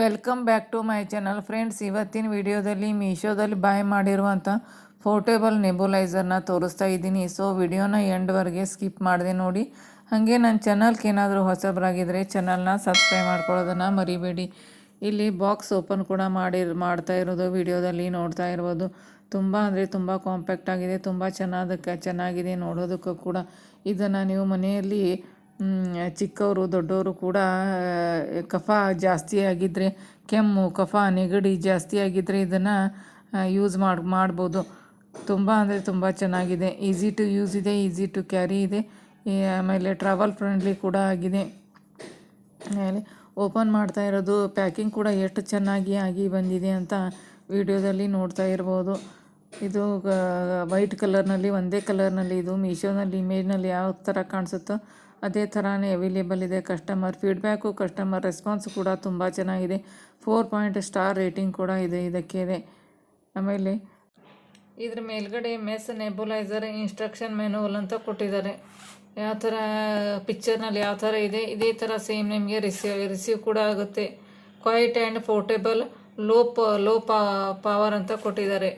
Welcome back to my channel friends ಇವತ್ತಿನ ವಿಡಿಯೋದಲ್ಲಿ ಮೀಶೋದಲ್ಲಿ ಬಾಯ್ ಮಾಡಿರುವಂಥ ಪೋರ್ಟೇಬಲ್ ನೆಬುಲೈಸರ್ನ ತೋರಿಸ್ತಾ ಇದ್ದೀನಿ. ಸೊ ವಿಡಿಯೋನ ಎಂಡ್ವರೆಗೆ ಸ್ಕಿಪ್ ಮಾಡಿದೆ ನೋಡಿ. ಹಾಗೆ ನನ್ನ ಚಾನಲ್ಗೆ ಏನಾದರೂ ಹೊಸಬರಾಗಿದ್ದರೆ ಚಾನಲ್ನ ಸಬ್ಸ್ಕ್ರೈಬ್ ಮಾಡ್ಕೊಳ್ಳೋದನ್ನು ಮರಿಬೇಡಿ. ಇಲ್ಲಿ ಬಾಕ್ಸ್ ಓಪನ್ ಕೂಡ ಮಾಡಿ, ಮಾಡ್ತಾ ಇರೋದು ವಿಡಿಯೋದಲ್ಲಿ ನೋಡ್ತಾ ಇರ್ಬೋದು. ತುಂಬ ಅಂದರೆ ತುಂಬ ಕಾಂಪ್ಯಾಕ್ಟ್ ಆಗಿದೆ, ತುಂಬ ಚೆನ್ನಾದಕ್ಕೆ, ಚೆನ್ನಾಗಿದೆ ನೋಡೋದಕ್ಕೂ ಕೂಡ. ಇದನ್ನು ನೀವು ಮನೆಯಲ್ಲಿ ಚಿಕ್ಕವರು, ದೊಡ್ಡವರು ಕೂಡ ಕಫ ಜಾಸ್ತಿ ಆಗಿದ್ದರೆ ಕೆಮ್ಮು, ಕಫ, ನೆಗಡಿ ಜಾಸ್ತಿ ಆಗಿದ್ದರೆ ಇದನ್ನು ಯೂಸ್ ಮಾಡಿ, ಮಾಡ್ಬೋದು. ತುಂಬ ಅಂದರೆ ತುಂಬ ಚೆನ್ನಾಗಿದೆ. ಈಸಿ ಟು ಯೂಸ್ ಇದೆ ಈಸಿ ಟು ಕ್ಯಾರಿ ಇದೆ. ಆಮೇಲೆ ಟ್ರಾವೆಲ್ ಫ್ರೆಂಡ್ಲಿ ಕೂಡ ಆಗಿದೆ. ಆಮೇಲೆ ಓಪನ್ ಮಾಡ್ತಾ ಇರೋದು ಪ್ಯಾಕಿಂಗ್ ಕೂಡ ಎಷ್ಟು ಚೆನ್ನಾಗಿ ಆಗಿ ಬಂದಿದೆ ಅಂತ ವಿಡಿಯೋದಲ್ಲಿ ನೋಡ್ತಾ ಇರ್ಬೋದು. ಇದು ವೈಟ್ ಕಲರ್ನಲ್ಲಿ ಒಂದೇ ಕಲರ್ನಲ್ಲಿ ಇದು ಮೀಶೋನಲ್ಲಿ ಇಮೇಜ್ನಲ್ಲಿ ಯಾವ ಥರ ಕಾಣಿಸುತ್ತೋ ಅದೇ ಥರನೇ ಅವೈಲೇಬಲ್ ಇದೆ. ಕಸ್ಟಮರ್ ಫೀಡ್ಬ್ಯಾಕು ಕಸ್ಟಮರ್ ರೆಸ್ಪಾನ್ಸ್ ಕೂಡ ತುಂಬ ಚೆನ್ನಾಗಿದೆ. ಫೋರ್ ಪಾಯಿಂಟ್ ಸ್ಟಾರ್ ರೇಟಿಂಗ್ ಕೂಡ ಇದೆ ಇದಕ್ಕೆ ಇದೆ ಆಮೇಲೆ ಇದ್ರ ಮೇಲ್ಗಡೆ ಮೆಸ್ ನೆಬುಲೈಸರ್ ಇನ್ಸ್ಟ್ರಕ್ಷನ್ ಮೆನುವಲ್ ಅಂತ ಕೊಟ್ಟಿದ್ದಾರೆ. ಯಾವ ಥರ ಪಿಕ್ಚರ್ನಲ್ಲಿ ಯಾವ ಥರ ಇದೆ, ಇದೇ ಥರ ಸೇಮ್ ನಿಮಗೆ ರಿಸೀವ್ ರಿಸೀವ್ ಕೂಡ ಆಗುತ್ತೆ. ಕ್ವೈಟ್ ಆ್ಯಂಡ್ ಪೋರ್ಟೇಬಲ್ ಲೋ ಪ ಲೋ ಪವರ್ ಅಂತ ಕೊಟ್ಟಿದ್ದಾರೆ.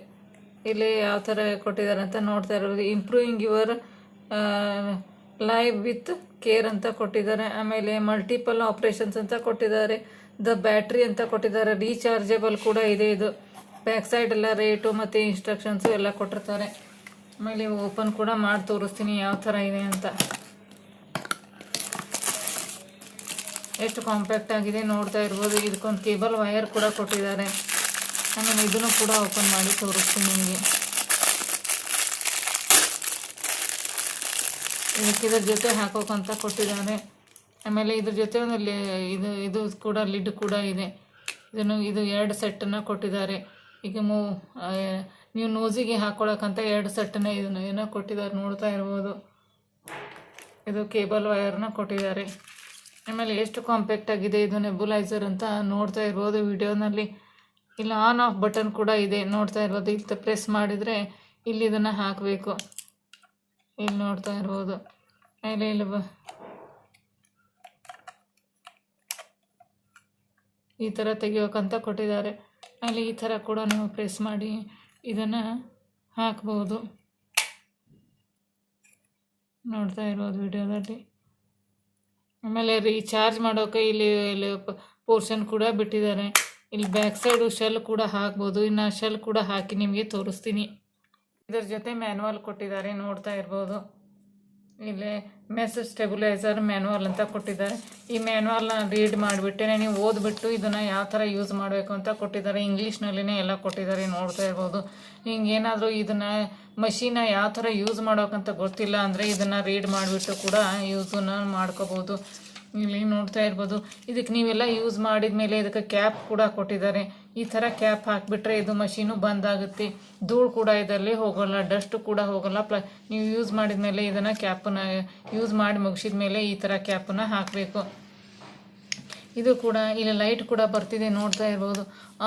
ಇಲ್ಲಿ ಯಾವ ಥರ ಕೊಟ್ಟಿದ್ದಾರೆ ಅಂತ ನೋಡ್ತಾ ಇರೋದು. Improving your live with care ಅಂತ ಕೊಟ್ಟಿದ್ದಾರೆ, ಆಮೇಲೆ ಮಲ್ಟಿಪಲ್ ಆಪ್ರೇಷನ್ಸ್ ಅಂತ ಕೊಟ್ಟಿದ್ದಾರೆ ದ ಬ್ಯಾಟ್ರಿ ಅಂತ ಕೊಟ್ಟಿದ್ದಾರೆ ರೀಚಾರ್ಜಬಲ್ ಕೂಡ ಇದೆ ಇದು. ಬ್ಯಾಕ್ ಸೈಡ್ ಎಲ್ಲ ರೇಟು ಮತ್ತು ಇನ್ಸ್ಟ್ರಕ್ಷನ್ಸು ಎಲ್ಲ ಕೊಟ್ಟಿರ್ತಾರೆ. ಆಮೇಲೆ ಓಪನ್ ಕೂಡ ಮಾಡಿ ತೋರಿಸ್ತೀನಿ ಯಾವ ಥರ ಇದೆ ಅಂತ. ಎಷ್ಟು ಕಾಂಪ್ಯಾಕ್ಟ್ ಆಗಿದೆ ನೋಡ್ತಾ ಇರ್ಬೋದು. ಇದಕ್ಕೊಂದು ಕೇಬಲ್ ವೈರ್ ಕೂಡ ಕೊಟ್ಟಿದ್ದಾರೆ. ಆಮೇಲೆ ಇದನ್ನು ಕೂಡ ಓಪನ್ ಮಾಡಿ ತೋರಿಸ್ತೀನಿ ನಿಮಗೆ. ಇದಕ್ಕೆ ಇದ್ರ ಜೊತೆ ಹಾಕೋಕಂತ ಕೊಟ್ಟಿದ್ದಾರೆ. ಆಮೇಲೆ ಇದ್ರ ಜೊತೆ ಒಂದು ಇದು ಇದು ಕೂಡ ಲಿಡ್ ಕೂಡ ಇದೆ. ಇದನ್ನು, ಇದು ಎರಡು ಸೆಟ್ಟನ್ನು ಕೊಟ್ಟಿದ್ದಾರೆ. ಈಗ ಮೂ ನೀವು ನೋಸಿಗೆ ಹಾಕ್ಕೊಳಕ್ಕಂತ ಎರಡು ಸೆಟ್ಟನ್ನು ಇದನ್ನು, ಏನೋ ಕೊಟ್ಟಿದ್ದಾರೆ. ನೋಡ್ತಾ ಇರ್ಬೋದು. ಇದು ಕೇಬಲ್ ವೈರ್ನ ಕೊಟ್ಟಿದ್ದಾರೆ. ಆಮೇಲೆ ಎಷ್ಟು ಕಾಂಪ್ಯಾಕ್ಟ್ ಆಗಿದೆ ಇದು ನೆಬುಲೈಸರ್ ಅಂತ ನೋಡ್ತಾ ಇರ್ಬೋದು ವಿಡಿಯೋನಲ್ಲಿ. ಇಲ್ಲಿ, ಆನ್ ಆಫ್ ಬಟನ್ ಕೂಡ ಇದೆ. ನೋಡ್ತಾ ಇರ್ಬೋದು. ಇಲ್ಲಿ ಪ್ರೆಸ್ ಮಾಡಿದರೆ ಇಲ್ಲಿ ಇದನ್ನು ಹಾಕಬೇಕು. ಇಲ್ಲಿ ನೋಡ್ತಾ ಇರ್ಬೋದು. ಆಮೇಲೆ ಇಲ್ಲಿ ಬ. ಈ ಥರ ತೆಗಿಯೋಕಂತ ಕೊಟ್ಟಿದ್ದಾರೆ. ಅಲ್ಲಿ ಈ ಥರ ಕೂಡ ನೀವು ಪ್ರೆಸ್ ಮಾಡಿ ಇದನ್ನು ಹಾಕ್ಬೋದು. ನೋಡ್ತಾ ಇರ್ಬೋದು ವಿಡಿಯೋದಲ್ಲಿ. ಆಮೇಲೆ ರೀಚಾರ್ಜ್ ಮಾಡೋಕೆ ಇಲ್ಲಿ ಇಲ್ಲಿ ಪೋರ್ಷನ್ ಕೂಡ ಬಿಟ್ಟಿದ್ದಾರೆ. ಇಲ್ಲಿ ಬ್ಯಾಕ್ ಸೈಡು ಶೆಲ್ ಕೂಡ ಹಾಕ್ಬೋದು. ಇನ್ನು ಶೆಲ್ ಕೂಡ ಹಾಕಿ ನಿಮಗೆ ತೋರಿಸ್ತೀನಿ. ಇದರ ಜೊತೆ ಮ್ಯಾನುವಲ್ ಕೊಟ್ಟಿದ್ದಾರೆ, ನೋಡ್ತಾ ಇರ್ಬೋದು. ಇಲ್ಲಿ ಮೆಸ್ ಸ್ಟೆಬಿಲೈಸರ್ ಮ್ಯಾನುವಲ್ ಅಂತ ಕೊಟ್ಟಿದ್ದಾರೆ. ಈ ಮ್ಯಾನುವಲ್ನ ರೀಡ್ ಮಾಡಿಬಿಟ್ಟೆ ನೀವು ಓದ್ಬಿಟ್ಟು ಇದನ್ನು ಯಾವ ಥರ ಯೂಸ್ ಮಾಡಬೇಕು ಅಂತ ಕೊಟ್ಟಿದ್ದಾರೆ. ಇಂಗ್ಲೀಷ್ನಲ್ಲಿನೇ ಎಲ್ಲ ಕೊಟ್ಟಿದ್ದಾರೆ, ನೋಡ್ತಾ ಇರ್ಬೋದು. ಹಿಂಗೆ ಏನಾದರೂ ಇದನ್ನು ಮಷೀನ ಯಾವ ಥರ ಯೂಸ್ ಮಾಡೋಕ್ಕಂತ ಗೊತ್ತಿಲ್ಲ ಅಂದರೆ ಇದನ್ನು ರೀಡ್ ಮಾಡಿಬಿಟ್ಟು ಕೂಡ ಯೂಸನ್ನು ಮಾಡ್ಕೋಬೋದು. ಇಲ್ಲಿ ನೋಡ್ತಾ ಇರ್ಬೋದು. ಇದಕ್ಕೆ ನೀವೆಲ್ಲ ಯೂಸ್ ಮಾಡಿದ ಮೇಲೆ ಇದಕ್ಕೆ ಕ್ಯಾಪ್ ಕೂಡ ಕೊಟ್ಟಿದ್ದಾರೆ. ಈ ಥರ ಕ್ಯಾಪ್ ಹಾಕಿಬಿಟ್ರೆ ಇದು ಮಷೀನು ಬಂದ್ ಆಗುತ್ತೆ ಧೂಳು ಕೂಡ ಇದರಲ್ಲಿ ಹೋಗೋಲ್ಲ ಡಸ್ಟ್ ಕೂಡ ಹೋಗೋಲ್ಲ. ಪ್ಲ ನೀವು ಯೂಸ್ ಮಾಡಿದ ಮೇಲೆ ಇದನ್ನು ಕ್ಯಾಪನ್ನು ಯೂಸ್ ಮಾಡಿ ಮುಗಿಸಿದ ಮೇಲೆ ಈ ಥರ ಕ್ಯಾಪನ್ನು ಹಾಕಬೇಕು. ಇದು ಕೂಡ, ಇಲ್ಲಿ ಲೈಟ್ ಕೂಡ ಬರ್ತಿದೆ ನೋಡ್ತಾ ಇರ್ಬೋದು.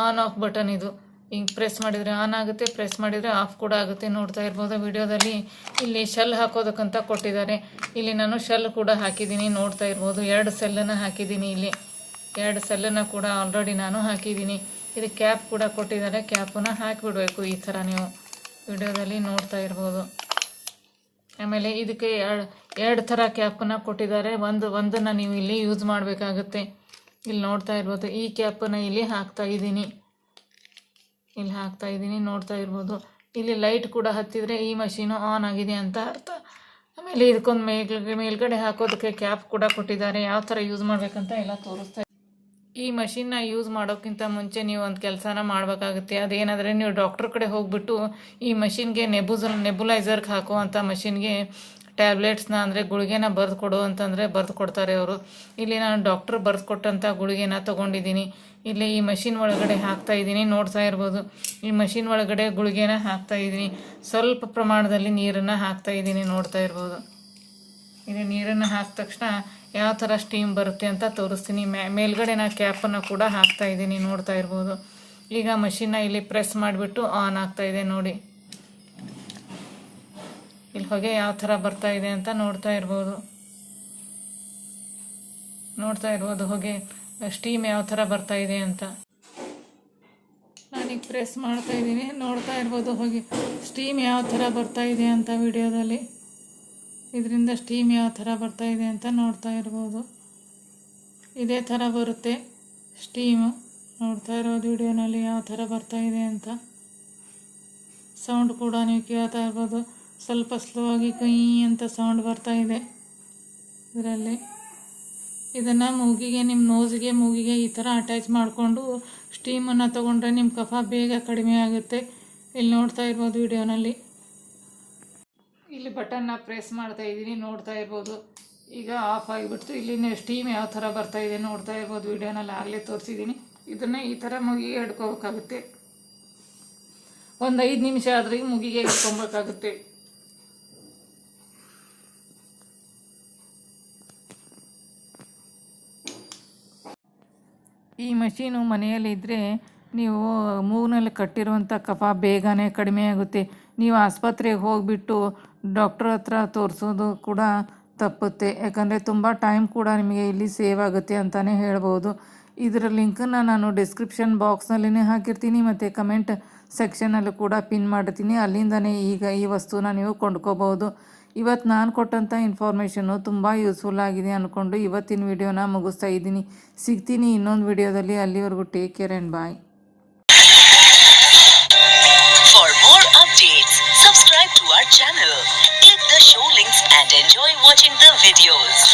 ಆನ್ ಆಫ್ ಬಟನ್ ಇದು. ಹಿಂಗೆ ಪ್ರೆಸ್ ಮಾಡಿದರೆ ಆನ್ ಆಗುತ್ತೆ ಪ್ರೆಸ್ ಮಾಡಿದರೆ ಆಫ್ ಕೂಡ ಆಗುತ್ತೆ. ನೋಡ್ತಾ ಇರ್ಬೋದು ವಿಡಿಯೋದಲ್ಲಿ. ಇಲ್ಲಿ ಶೆಲ್ ಹಾಕೋದಕ್ಕಂತ ಕೊಟ್ಟಿದ್ದಾರೆ. ಇಲ್ಲಿ ನಾನು ಶೆಲ್ ಕೂಡ ಹಾಕಿದ್ದೀನಿ. ನೋಡ್ತಾ ಇರ್ಬೋದು ಎರಡು ಸೆಲ್ಲನ್ನು ಹಾಕಿದ್ದೀನಿ ಇಲ್ಲಿ. ಎರಡು ಸೆಲ್ಲನ್ನು ಕೂಡ ಆಲ್ರೆಡಿ ನಾನು ಹಾಕಿದ್ದೀನಿ. ಇದು ಕ್ಯಾಪ್ ಕೂಡ ಕೊಟ್ಟಿದ್ದಾರೆ. ಕ್ಯಾಪನ್ನು ಹಾಕಿಬಿಡಬೇಕು ಈ ಥರ ನೀವು ವಿಡಿಯೋದಲ್ಲಿ ನೋಡ್ತಾ ಇರ್ಬೋದು. ಆಮೇಲೆ ಇದಕ್ಕೆ ಎರಡು ಎರಡು ಥರ ಕ್ಯಾಪನ್ನು ಕೊಟ್ಟಿದ್ದಾರೆ. ಒಂದು, ಒಂದನ್ನು ನೀವು ಇಲ್ಲಿ ಯೂಸ್ ಮಾಡಬೇಕಾಗುತ್ತೆ. ಇಲ್ಲಿ ನೋಡ್ತಾ ಇರ್ಬೋದು. ಈ ಕ್ಯಾಪನ್ನು ಇಲ್ಲಿ ಹಾಕ್ತಾ ಇದ್ದೀನಿ. ಇಲ್ಲಿ ಹಾಕ್ತಾ ಇದ್ದೀನಿ, ನೋಡ್ತಾ ಇರ್ಬೋದು. ಇಲ್ಲಿ ಲೈಟ್ ಕೂಡ ಹತ್ತಿದರೆ ಈ ಮಷೀನು ಆನ್ ಆಗಿದೆ ಅಂತ ಅರ್ಥ. ಆಮೇಲೆ ಇದಕ್ಕೊಂದು ಮೇಲ್, ಮೇಲ್ಗಡೆ ಹಾಕೋದಕ್ಕೆ ಕ್ಯಾಪ್ ಕೂಡ ಕೊಟ್ಟಿದ್ದಾರೆ. ಯಾವ ಥರ ಯೂಸ್ ಮಾಡಬೇಕಂತ ಎಲ್ಲ ತೋರಿಸ್ತಾ ಈ ಮಷಿನ್ನ ಯೂಸ್ ಮಾಡೋಕ್ಕಿಂತ ಮುಂಚೆ ನೀವು ಒಂದು ಕೆಲಸನ ಮಾಡಬೇಕಾಗುತ್ತೆ. ಅದೇನಾದರೆ ನೀವು ಡಾಕ್ಟ್ರ್ ಕಡೆ ಹೋಗ್ಬಿಟ್ಟು ಈ ಮಷಿನ್ಗೆ ನೆಬುಸಲ್ ನೆಬುಲೈಸರ್ಗೆ ಹಾಕುವಂಥ ಮಷಿನ್ಗೆ ಟ್ಯಾಬ್ಲೆಟ್ಸ್ನ ಅಂದರೆ ಗುಳಿಗೆನ ಬರೆದು ಕೊಡು ಅಂತಂದರೆ ಬರೆದು ಕೊಡ್ತಾರೆ ಅವರು. ಇಲ್ಲಿ ನಾನು ಡಾಕ್ಟ್ರ್ ಬರೆದು ಕೊಟ್ಟಂಥ ಗುಳಿಗೆನ ತೊಗೊಂಡಿದ್ದೀನಿ. ಇಲ್ಲಿ ಈ ಮಷಿನ್ ಒಳಗಡೆ ಹಾಕ್ತಾ ಇದ್ದೀನಿ. ನೋಡ್ತಾ ಇರ್ಬೋದು. ಈ ಮಷಿನ್ ಒಳಗಡೆ ಗುಳಿಗೆನ ಹಾಕ್ತಾ ಇದ್ದೀನಿ. ಸ್ವಲ್ಪ ಪ್ರಮಾಣದಲ್ಲಿ ನೀರನ್ನು ಹಾಕ್ತಾ ಇದ್ದೀನಿ. ನೋಡ್ತಾ ಇರ್ಬೋದು. ಇಲ್ಲಿ ನೀರನ್ನು ಹಾಕಿದ ತಕ್ಷಣ ಯಾವ ಥರ ಸ್ಟೀಮ್ ಬರುತ್ತೆ ಅಂತ ತೋರಿಸ್ತೀನಿ. ಮೇಲ್ಗಡೆ ನಾ ಕ್ಯಾಪನ್ನು ಕೂಡ ಹಾಕ್ತಾ ಇದ್ದೀನಿ. ನೋಡ್ತಾ ಇರ್ಬೋದು. ಈಗ ಮಷಿನ್ನ ಇಲ್ಲಿ ಪ್ರೆಸ್ ಮಾಡಿಬಿಟ್ಟು ಆನ್ ಆಗ್ತಾ ಇದೆ ನೋಡಿ. ಇಲ್ಲಿ ಹೊಗೆ ಯಾವ ಥರ ಬರ್ತಾ ಇದೆ ಅಂತ ನೋಡ್ತಾ ಇರ್ಬೋದು. ನೋಡ್ತಾ ಇರ್ಬೋದು ಹೊಗೆ ಸ್ಟೀಮ್ ಯಾವ ಥರ ಬರ್ತಾ ಇದೆ ಅಂತ. ನಾನೀಗ ಪ್ರೆಸ್ ಮಾಡ್ತಾ ಇದ್ದೀನಿ. ನೋಡ್ತಾ ಇರ್ಬೋದು ಹೊಗೆ ಸ್ಟೀಮ್ ಯಾವ ಥರ ಬರ್ತಾ ಇದೆ ಅಂತ ವಿಡಿಯೋದಲ್ಲಿ. ಇದರಿಂದ ಸ್ಟೀಮ್ ಯಾವ ಥರ ಬರ್ತಾ ಇದೆ ಅಂತ ನೋಡ್ತಾ ಇರ್ಬೋದು. ಇದೇ ಥರ ಬರುತ್ತೆ ಸ್ಟೀಮು ನೋಡ್ತಾ ಇರೋದು ವಿಡಿಯೋನಲ್ಲಿ ಯಾವ ಥರ ಬರ್ತಾ ಇದೆ ಅಂತ. ಸೌಂಡ್ ಕೂಡ ನೀವು ಕೇಳ್ತಾ ಇರ್ಬೋದು. ಸ್ವಲ್ಪ ಸ್ಲೋ ಆಗಿ ಕೈ ಅಂತ ಸೌಂಡ್ ಬರ್ತಾ ಇದೆ ಇದರಲ್ಲಿ. ಇದನ್ನು ಮೂಗಿಗೆ ನಿಮ್ಮ ನೋಸಿಗೆ, ಮೂಗಿಗೆ ಈ ಥರ ಅಟ್ಯಾಚ್ ಮಾಡಿಕೊಂಡು ಸ್ಟೀಮನ್ನು ತೊಗೊಂಡ್ರೆ ನಿಮ್ಮ ಕಫ ಬೇಗ ಕಡಿಮೆ ಆಗುತ್ತೆ. ಇಲ್ಲಿ ನೋಡ್ತಾ ಇರ್ಬೋದು ವಿಡಿಯೋನಲ್ಲಿ. ಇಲ್ಲಿ ಬಟನ್ನ ಪ್ರೆಸ್ ಮಾಡ್ತಾ ಇದ್ದೀನಿ, ನೋಡ್ತಾ ಇರ್ಬೋದು. ಈಗ ಆಫ್ ಆಗಿಬಿಡ್ತು. ಇಲ್ಲಿ ಸ್ಟೀಮ್ ಯಾವ ಥರ ಬರ್ತಾ ಇದೆ ನೋಡ್ತಾ ಇರ್ಬೋದು ವಿಡಿಯೋನಲ್ಲಿ. ಆಗಲೇ ತೋರಿಸಿದ್ದೀನಿ. ಇದನ್ನು ಈ ಥರ ಮುಗಿಗೆ ಹಿಡ್ಕೋಬೇಕಾಗುತ್ತೆ. ಒಂದು ಐದು ನಿಮಿಷ ಆದರೆ ಮುಗಿಗೆ ಹಿಡ್ಕೊಬೇಕಾಗುತ್ತೆ. ಈ ಮಷೀನು ಮನೆಯಲ್ಲಿದ್ದರೆ ನೀವು ಮೂಗಿನಲ್ಲಿ ಕಟ್ಟಿರುವಂಥ ಕಫ ಬೇಗನೆ ಕಡಿಮೆ ಆಗುತ್ತೆ. ನೀವು ಆಸ್ಪತ್ರೆಗೆ ಹೋಗಿಬಿಟ್ಟು ಡಾಕ್ಟ್ರ್ ಹತ್ರ ತೋರಿಸೋದು ಕೂಡ ತಪ್ಪುತ್ತೆ. ಯಾಕಂದರೆ ತುಂಬ ಟೈಮ್ ಕೂಡ ನಿಮಗೆ ಇಲ್ಲಿ ಸೇವ್ ಆಗುತ್ತೆ ಅಂತಲೇ ಹೇಳ್ಬೋದು. ಇದರ ಲಿಂಕನ್ನು ನಾನು ಡಿಸ್ಕ್ರಿಪ್ಷನ್ ಬಾಕ್ಸ್ನಲ್ಲಿನೇ ಹಾಕಿರ್ತೀನಿ ಮತ್ತು ಕಮೆಂಟ್ ಸೆಕ್ಷನಲ್ಲೂ ಕೂಡ ಪಿನ್ ಮಾಡ್ತೀನಿ. ಅಲ್ಲಿಂದನೇ ಈಗ ಈ ವಸ್ತುನ ನೀವು ಕೊಂಡ್ಕೋಬೋದು. ಇವತ್ತು ನಾನು ಕೊಟ್ಟಂಥ ಇನ್ಫಾರ್ಮೇಷನ್ನು ತುಂಬ ಯೂಸ್ಫುಲ್ ಆಗಿದೆ ಅಂದ್ಕೊಂಡು ಇವತ್ತಿನ ವಿಡಿಯೋನ ಮುಗಿಸ್ತಾ ಇದ್ದೀನಿ. ಸಿಗ್ತೀನಿ ಇನ್ನೊಂದು ವಿಡಿಯೋದಲ್ಲಿ. ಅಲ್ಲಿವರೆಗೂ take care and bye For more updates, subscribe to our channel, click the show links and enjoy watching the videos.